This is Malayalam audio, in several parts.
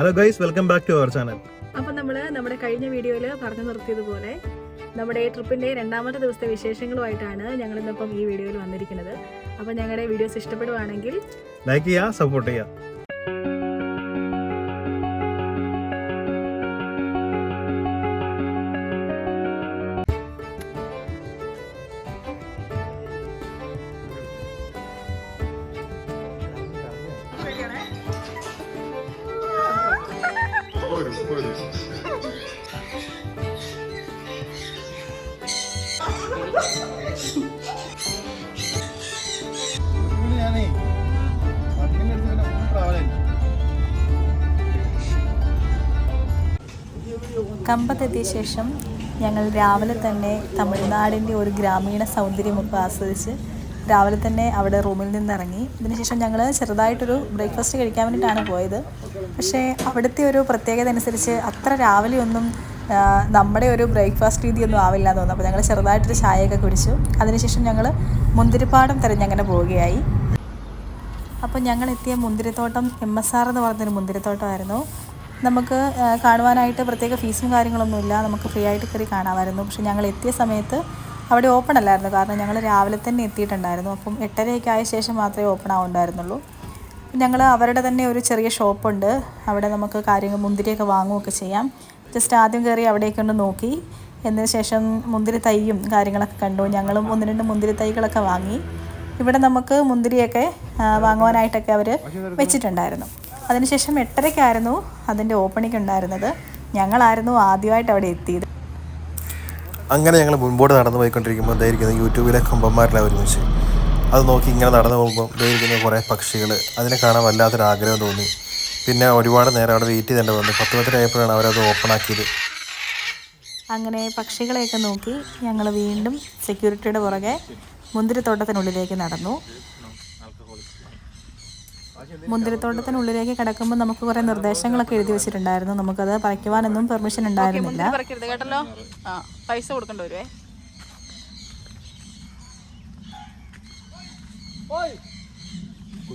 Hello guys welcome back to our channel അപ്പോൾ നമ്മൾ നമ്മുടെ കഴിഞ്ഞ വീഡിയോയിൽ പറഞ്ഞു നിർത്തിയതുപോലെ നമ്മുടെ ഈ ട്രിപ്പിന്റെ രണ്ടാമത്തെ ദിവസത്തെ വിശേഷങ്ങളുമായിട്ടാണ് ഞങ്ങൾ ഇന്നിപ്പം ഈ വീഡിയോയിൽ വന്നിരിക്കുന്നത്. അപ്പോൾ ഞങ്ങളുടെ വീഡിയോസ് ഇഷ്ടപ്പെടുവാണെങ്കിൽ ലൈക്ക് ചെയ്യുക സപ്പോർട്ട് ചെയ്യുക കമ്പത്തെത്തിയ ശേഷം ഞങ്ങൾ രാവിലെ തന്നെ തമിഴ്നാടിന്റെ ഒരു ഗ്രാമീണ സൗന്ദര്യമൊക്കെ ആസ്വദിച്ച് രാവിലെ തന്നെ അവിടെ റൂമിൽ നിന്നിറങ്ങി. ഇതിനുശേഷം ഞങ്ങൾ ചെറുതായിട്ടൊരു ബ്രേക്ക്ഫാസ്റ്റ് കഴിക്കാൻ വേണ്ടിയിട്ടാണ് പോയത്. പക്ഷേ അവിടുത്തെ ഒരു പ്രത്യേകത അനുസരിച്ച് അത്ര രാവിലെ ഒന്നും ആ, നമ്മുടെ ഒരു ബ്രേക്ക്ഫാസ്റ്റ് രീതിയൊന്നും ആവില്ല എന്ന് തോന്നുന്നു. അപ്പോൾ ഞങ്ങൾ ചെറുതായിട്ടൊരു ചായയൊക്കെ കുടിച്ചു. അതിനുശേഷം ഞങ്ങൾ മുന്തിരിപ്പാടം തിരഞ്ഞങ്ങനെ പോവുകയായി. അപ്പോൾ ഞങ്ങൾ എത്തിയ മുന്തിരിത്തോട്ടം എം എസ് ആർ എന്ന് പറഞ്ഞൊരു മുന്തിരിത്തോട്ടമായിരുന്നു. നമുക്ക് കാണുവാനായിട്ട് പ്രത്യേക ഫീസും കാര്യങ്ങളൊന്നുമില്ല. നമുക്ക് ഫ്രീ ആയിട്ട് കയറി കാണാമായിരുന്നു. പക്ഷേ ഞങ്ങൾ എത്തിയ സമയത്ത് അവിടെ ഓപ്പൺ അല്ലായിരുന്നു. കാരണം ഞങ്ങൾ രാവിലെ തന്നെ എത്തിയിട്ടുണ്ടായിരുന്നു. അപ്പം എട്ടരയൊക്കെ ആയ ശേഷം മാത്രമേ ഓപ്പൺ ആവുണ്ടായിരുന്നുള്ളൂ ഞങ്ങൾ അവരുടെ തന്നെ ഒരു ചെറിയ ഷോപ്പുണ്ട് അവിടെ നമുക്ക് കാര്യങ്ങൾ മുന്തിരിയൊക്കെ വാങ്ങുകയൊക്കെ ചെയ്യാം. ജസ്റ്റ് ആദ്യം കയറി അവിടേക്ക് ഒന്ന് നോക്കി. എന്നതിന് ശേഷം മുന്തിരി തൈയും കാര്യങ്ങളൊക്കെ കണ്ടു. ഞങ്ങളും ഒന്ന് രണ്ട് മുന്തിരി തൈകളൊക്കെ വാങ്ങി. ഇവിടെ നമുക്ക് മുന്തിരിയൊക്കെ വാങ്ങുവാനായിട്ടൊക്കെ അവർ വെച്ചിട്ടുണ്ടായിരുന്നു. അതിനുശേഷം എട്ടരയ്ക്കായിരുന്നു അതിന്റെ ഓപ്പണിംഗ് ഉണ്ടായിരുന്നത്. ഞങ്ങളായിരുന്നു ആദ്യമായിട്ട് അവിടെ എത്തിയത്. അങ്ങനെ ഞങ്ങൾ മുൻപോട്ട് നടന്നു പോയിക്കൊണ്ടിരിക്കുമ്പോൾ ദയിരിക്കുന്ന യൂട്യൂബിലെ കൊമ്പന്മാരെല്ലാം ഒരുമിച്ച്. അത് നോക്കി ഇങ്ങനെ നടന്നു പോകുമ്പോൾ ദയിരിക്കുന്ന കുറേ പക്ഷികൾ അതിനെ കാണാൻ വല്ലാത്തൊരു ആഗ്രഹം തോന്നി. പിന്നെ ഒരുപാട് നേരം അവിടെ വെയിറ്റ് ചെയ്തേണ്ടി വന്നു. പത്ത് പത്തര ആയപ്പോഴാണ് അവരത് ഓപ്പൺ ആക്കിയത്. അങ്ങനെ പക്ഷികളെയൊക്കെ നോക്കി ഞങ്ങൾ വീണ്ടും സെക്യൂരിറ്റിയുടെ പുറകെ മുന്തിരിത്തോട്ടത്തിനുള്ളിലേക്ക് നടന്നു. മുന്തിരിത്തോട്ടത്തിനുള്ളിലേക്ക് കിടക്കുമ്പോൾ നമുക്ക് കുറേ നിർദ്ദേശങ്ങളൊക്കെ എഴുതി വെച്ചിട്ടുണ്ടായിരുന്നു. നമുക്കത് പറിക്കുവാനൊന്നും പെർമിഷൻ ഉണ്ടായിരുന്നില്ല. കേട്ടല്ലോ. ആ പൈസ കൊടുക്കേണ്ടി വരുവേ.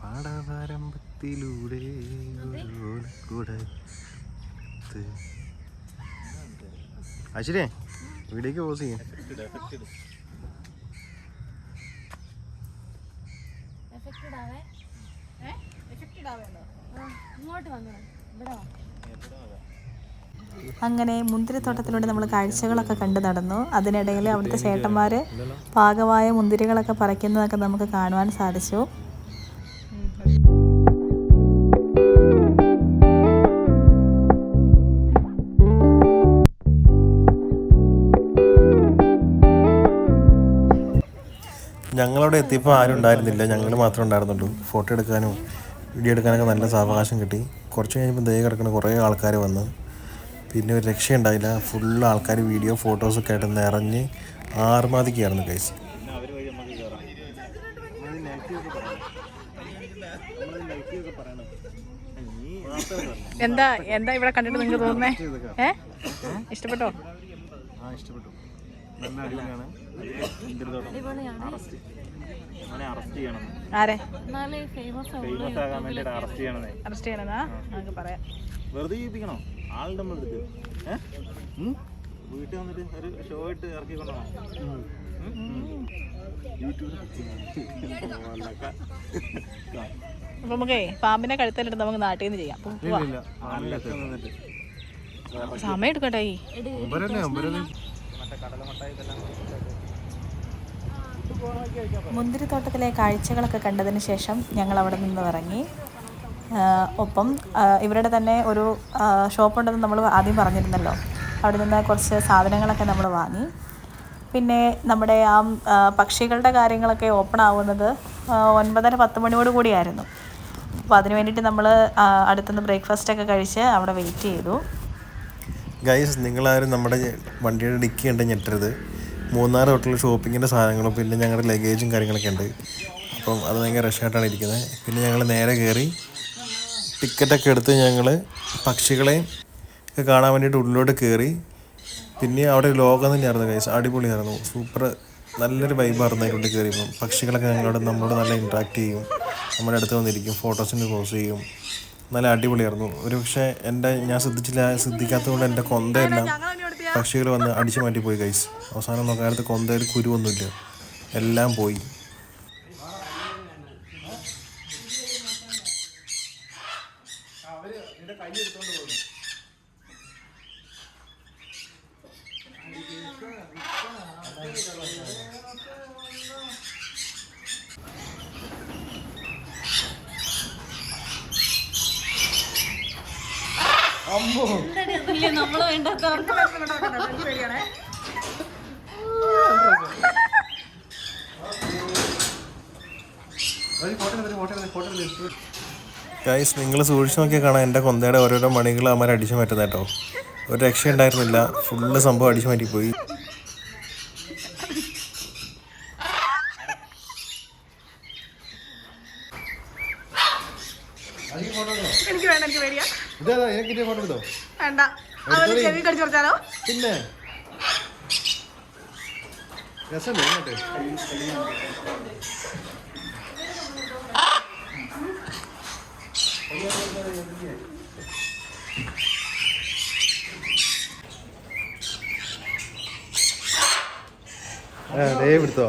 പാടാതാരംഭത്തിലൂടെ കൂടെ അശ്വരേ വീടേക്ക് പോസ് ചെയ്യാം. അങ്ങനെ മുന്തിരിത്തോട്ടത്തിലൂടെ നമ്മൾ കാഴ്ചകളൊക്കെ കണ്ടു നടന്നു. അതിനിടയിൽ അവിടുത്തെ ചേട്ടന്മാർ പാകമായ മുന്തിരികളൊക്കെ പറിക്കുന്നതൊക്കെ നമുക്ക് കാണുവാൻ സാധിച്ചു. ഞങ്ങളവിടെ എത്തിയപ്പോൾ ആരും ഉണ്ടായിരുന്നില്ല. ഞങ്ങൾ മാത്രമേ ഉണ്ടായിരുന്നുള്ളൂ. ഫോട്ടോ എടുക്കാനും വീഡിയോ എടുക്കാനൊക്കെ നല്ല സാവകാശം കിട്ടി. കുറച്ച് കഴിഞ്ഞപ്പോൾ ദയ കിടക്കുന്ന കുറേ ആൾക്കാർ വന്ന്. പിന്നെ ഒരു രക്ഷയുണ്ടായില്ല. ഫുൾ ആൾക്കാർ വീഡിയോ ഫോട്ടോസൊക്കെ ആയിട്ട് നിറഞ്ഞ് ആർമാദിക്കുകയായിരുന്നു കേസ് എന്താ എന്താ ഇവിടെ കണ്ടിട്ട് നിങ്ങൾക്ക് തോന്നുന്നേ? ഏ? ഇഷ്ടപ്പെട്ടോ? ആ ഇഷ്ടപ്പെട്ടു. നല്ല അടിപൊളിയാണ്. ആരെ? ഫേമസ് ആകാൻ അറസ്റ്റ് ചെയ്യണതേ. അറസ്റ്റ് നമുക്ക് പറയാം. വെറുതെ ചെയ്യിപ്പിക്കണോ ആളുടെ നമ്മൾ എടുത്ത്. വീട്ടിൽ വന്നിട്ട് ഒരു ഷോ ഇട്ട് ഇറക്കി കൊണ്ടുപോകണം അപ്പൊ നമുക്കേ പാമ്പിനെ കഴുത്തലിട്ട് നമുക്ക് നാട്ടിൽ നിന്ന് ചെയ്യാം. സമയം പോവാ. മുന്തിരിത്തോട്ടത്തിലെ കാഴ്ചകളൊക്കെ കണ്ടതിന് ശേഷം ഞങ്ങൾ അവിടെ നിന്ന് ഇറങ്ങി. ഒപ്പം ഇവരുടെ തന്നെ ഒരു ഷോപ്പ് ഷോപ്പുണ്ടെന്ന് നമ്മൾ ആദ്യം പറഞ്ഞിരുന്നല്ലോ. അവിടെ നിന്ന് കുറച്ച് സാധനങ്ങളൊക്കെ നമ്മൾ വാങ്ങി. പിന്നെ നമ്മുടെ ആ പക്ഷികളുടെ കാര്യങ്ങളൊക്കെ ഓപ്പൺ ആവുന്നത് ഒൻപതര പത്ത് മണിയോട് കൂടിയായിരുന്നു. അപ്പോൾ അതിന് വേണ്ടിയിട്ട് നമ്മൾ അടുത്തുനിന്ന് ബ്രേക്ക്ഫാസ്റ്റൊക്കെ കഴിച്ച് അവിടെ വെയിറ്റ് ചെയ്തു. ഗൈസ് നിങ്ങളാരും നമ്മുടെ വണ്ടിയുടെ ഡിക്കി ഉണ്ട് ഞെട്ടരുത്. മൂന്നാർ തൊട്ടുള്ള ഷോപ്പിങ്ങിന്റെ സാധനങ്ങളും പിന്നെ ഞങ്ങളുടെ ലഗേജും കാര്യങ്ങളൊക്കെ ഉണ്ട്. അപ്പം അത് ഭയങ്കര റഷായിട്ടാണ് ഇരിക്കുന്നത് പിന്നെ ഞങ്ങൾ നേരെ കയറി ടിക്കറ്റൊക്കെ എടുത്ത് ഞങ്ങൾ പക്ഷികളെയും ഒക്കെ കാണാൻ വേണ്ടിയിട്ട് ഉള്ളിലോട്ട് കയറി പിന്നെ അവിടെ ലോകം തന്നെയായിരുന്നു ഗൈസ് അടിപൊളിയായിരുന്നു. സൂപ്പർ നല്ലൊരു വൈബായിരുന്നു അതിലോട്ട് കയറിയപ്പം പക്ഷികളൊക്കെ ഞങ്ങളോട് നമ്മളോട് നല്ല ഇൻട്രാക്ട് ചെയ്യും. നമ്മുടെ അടുത്ത് വന്നിരിക്കും ഫോട്ടോസിന് പോസ് ചെയ്യും. നല്ല അടിപൊളിയായിരുന്നു. ഒരു പക്ഷേ എന്റെ ഞാൻ ശ്രദ്ധിച്ചില്ല ശ്രദ്ധിക്കാത്തതുകൊണ്ട് എന്റെ കൊന്തയെല്ലാം പക്ഷികൾ വന്ന് അടിച്ചു മാറ്റി പോയി ഗൈസ് അവസാനം നോക്കാനത്ത് കൊന്തയിൽ കുരുവൊന്നുമില്ല എല്ലാം പോയി. ഗൈസ് നിങ്ങൾ സൂക്ഷിച്ച് നോക്കിയാൽ കാണാം എന്റെ കൊന്തയുടെ ഓരോരോ മണികൾ അമ്മ അടിച്ചു മാറ്റുന്ന കേട്ടോ. ഒരു രക്ഷ ഉണ്ടായിരുന്നില്ല ഫുള്ള് സംഭവം അടിച്ചു മാറ്റിപ്പോയി. എനിക്ക് വേണ്ട എനിക്ക് പേടിയാ. ഇതാ എനിക്ക് ഫോട്ടോ എടുത്തോ? വേണ്ട. അവർ ചെവി കടിച്ചു കൊടുത്താലോ? പിന്നെ? രസമല്ലേ അതേ എടുത്തോ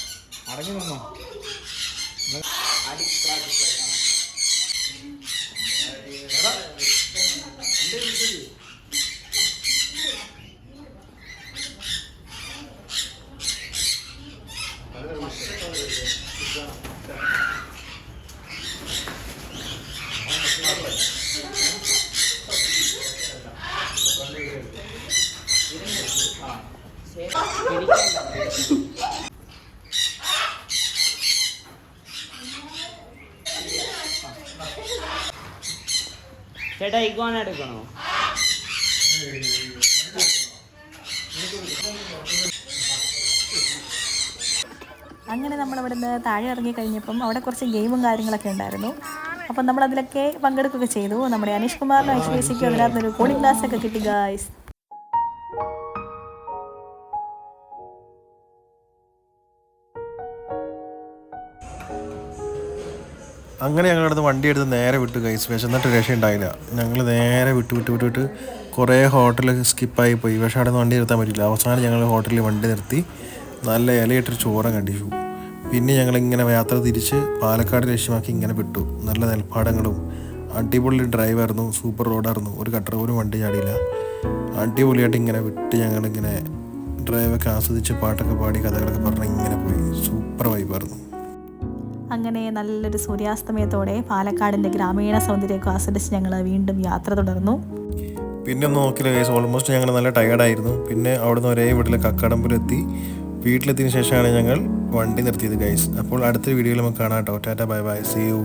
ദേ വാ, ദേ ചേട്ടാ ഇക്കോണ എടുക്കണോ? അങ്ങനെ നമ്മൾ അവിടുന്ന് താഴെ ഇറങ്ങി കഴിഞ്ഞപ്പം അവിടെ കുറച്ച് ഗെയിമും കാര്യങ്ങളൊക്കെ ഉണ്ടായിരുന്നു. അപ്പം നമ്മളതിലൊക്കെ പങ്കെടുക്കുകയൊക്കെ ചെയ്തു. നമ്മുടെ അനീഷ് കുമാറിനും ഐശ്വര്യസിക്കും അതിനകത്തൊരു ഒരു കോഡിംഗ് ക്ലാസ് ഒക്കെ കിട്ടി ഗായ്സ് അങ്ങനെ ഞങ്ങളടുത്ത് വണ്ടി എടുത്ത് നേരെ വിട്ടു കൈസ് വിശന്നിട്ട് രക്ഷയുണ്ടായില്ല. ഞങ്ങൾ നേരെ വിട്ടു വിട്ടു വിട്ടു വിട്ട്. കുറേ ഹോട്ടലിൽ സ്കിപ്പായി പോയി. പക്ഷേ അവിടെ നിന്ന് വണ്ടി നിർത്താൻ പറ്റില്ല അവസാനം ഞങ്ങൾ ഹോട്ടലിൽ വണ്ടി നിർത്തി. നല്ല ഇലയിട്ടൊരു ചോറം കണ്ടിച്ചു പിന്നെ ഞങ്ങളിങ്ങനെ യാത്ര തിരിച്ച് പാലക്കാട് ലക്ഷ്യമാക്കി ഇങ്ങനെ വിട്ടു. നല്ല നെൽപ്പാടങ്ങളും അടിപൊളി ഡ്രൈവായിരുന്നു സൂപ്പർ റോഡായിരുന്നു. ഒരു കട്ടർ പോലും വണ്ടി ചാടിയില്ല. അടിപൊളിയായിട്ട് ഇങ്ങനെ വിട്ട് ഞങ്ങളിങ്ങനെ ഡ്രൈവൊക്കെ ആസ്വദിച്ച് പാട്ടൊക്കെ പാടി കഥകളൊക്കെ പറഞ്ഞ് ഇങ്ങനെ പോയി. സൂപ്പർ വൈബായിരുന്നു അങ്ങനെ നല്ലൊരു സൂര്യാസ്തമയത്തോടെ പാലക്കാടിന്റെ ഗ്രാമീണ സൗന്ദര്യമൊക്കെ ആസ്വദിച്ച് ഞങ്ങൾ വീണ്ടും യാത്ര തുടർന്നു. പിന്നെ ഒന്ന് നോക്കില്ല കേസ് ഓൾമോസ്റ്റ് ഞങ്ങൾ നല്ല ടയർഡായിരുന്നു പിന്നെ അവിടുന്ന് ഒരേ വീട്ടിൽ കക്കാടമ്പലെത്തി വീട്ടിലെത്തിയതിന് ശേഷമാണ് ഞങ്ങൾ വണ്ടി നിർത്തിയത് ഗൈസ് അപ്പോൾ അടുത്ത വീഡിയോയിൽ നമുക്ക് കാണാം കേട്ടോ tata bye bye see you